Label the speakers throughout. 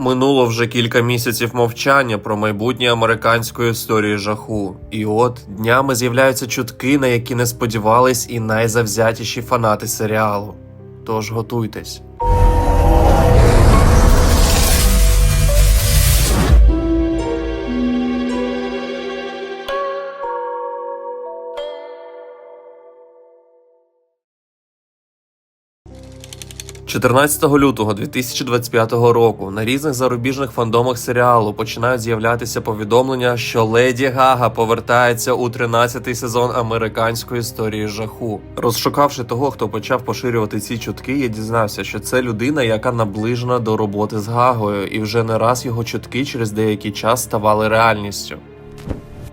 Speaker 1: Минуло вже кілька місяців мовчання про майбутнє американської історії жаху. І от днями з'являються чутки, на які не сподівались і найзавзятіші фанати серіалу. Тож готуйтесь. – 14 лютого 2025 року на різних зарубіжних фандомах серіалу починають з'являтися повідомлення, що Леді Гага повертається у 13-й сезон американської історії жаху. Розшукавши того, хто почав поширювати ці чутки, я дізнався, що це людина, яка наближена до роботи з Гагою, і вже не раз його чутки через деякий час ставали реальністю.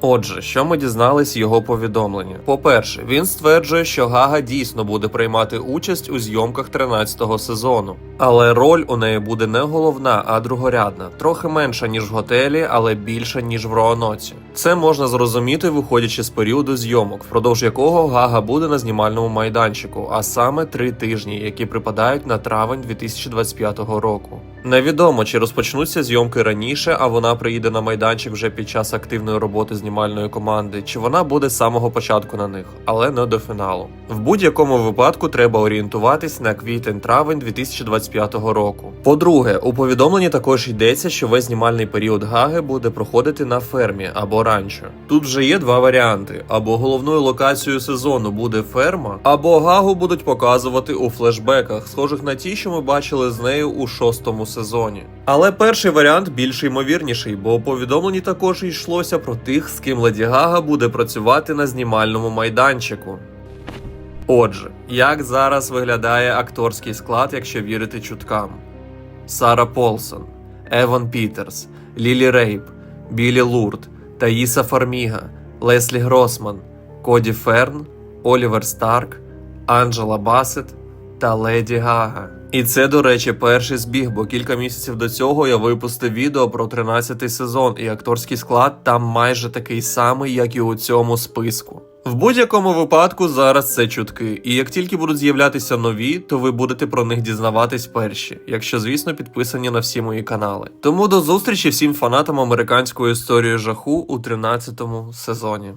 Speaker 1: Отже, що ми дізнались його повідомлення? По-перше, він стверджує, що Гага дійсно буде приймати участь у зйомках 13-го сезону. Але роль у неї буде не головна, а другорядна, трохи менша ніж в готелі, але більша ніж в Роаноці. Це можна зрозуміти, виходячи з періоду зйомок, впродовж якого Гага буде на знімальному майданчику, а саме три тижні, які припадають на травень 2025 року. Невідомо, чи розпочнуться зйомки раніше, а вона приїде на майданчик вже під час активної роботи знімальної команди, чи вона буде з самого початку на них, але не до фіналу. В будь-якому випадку треба орієнтуватись на квітень-травень 2025 року. По-друге, у повідомленні також йдеться, що весь знімальний період Гаги буде проходити на фермі або ранчо. Тут вже є два варіанти: або головною локацією сезону буде ферма, або Гагу будуть показувати у флешбеках, схожих на ті, що ми бачили з нею у шостому сезоні. Але перший варіант більш ймовірніший, бо у повідомленні також йшлося про тих, з ким Леді Гага буде працювати на знімальному майданчику. Отже, як зараз виглядає акторський склад, якщо вірити чуткам? Сара Полсон, Еван Пітерс, Лілі Рейп, Білі Лурд, Таїса Фарміга, Леслі Гросман, Коді Ферн, Олівер Старк, Анджела Басет та Леді Гага. І це, до речі, перший збіг, бо кілька місяців до цього я випустив відео про 13-й сезон, і акторський склад там майже такий самий, як і у цьому списку. В будь-якому випадку зараз це чутки, і як тільки будуть з'являтися нові, то ви будете про них дізнаватись перші, якщо, звісно, підписані на всі мої канали. Тому до зустрічі всім фанатам американської історії жаху у 13-му сезоні.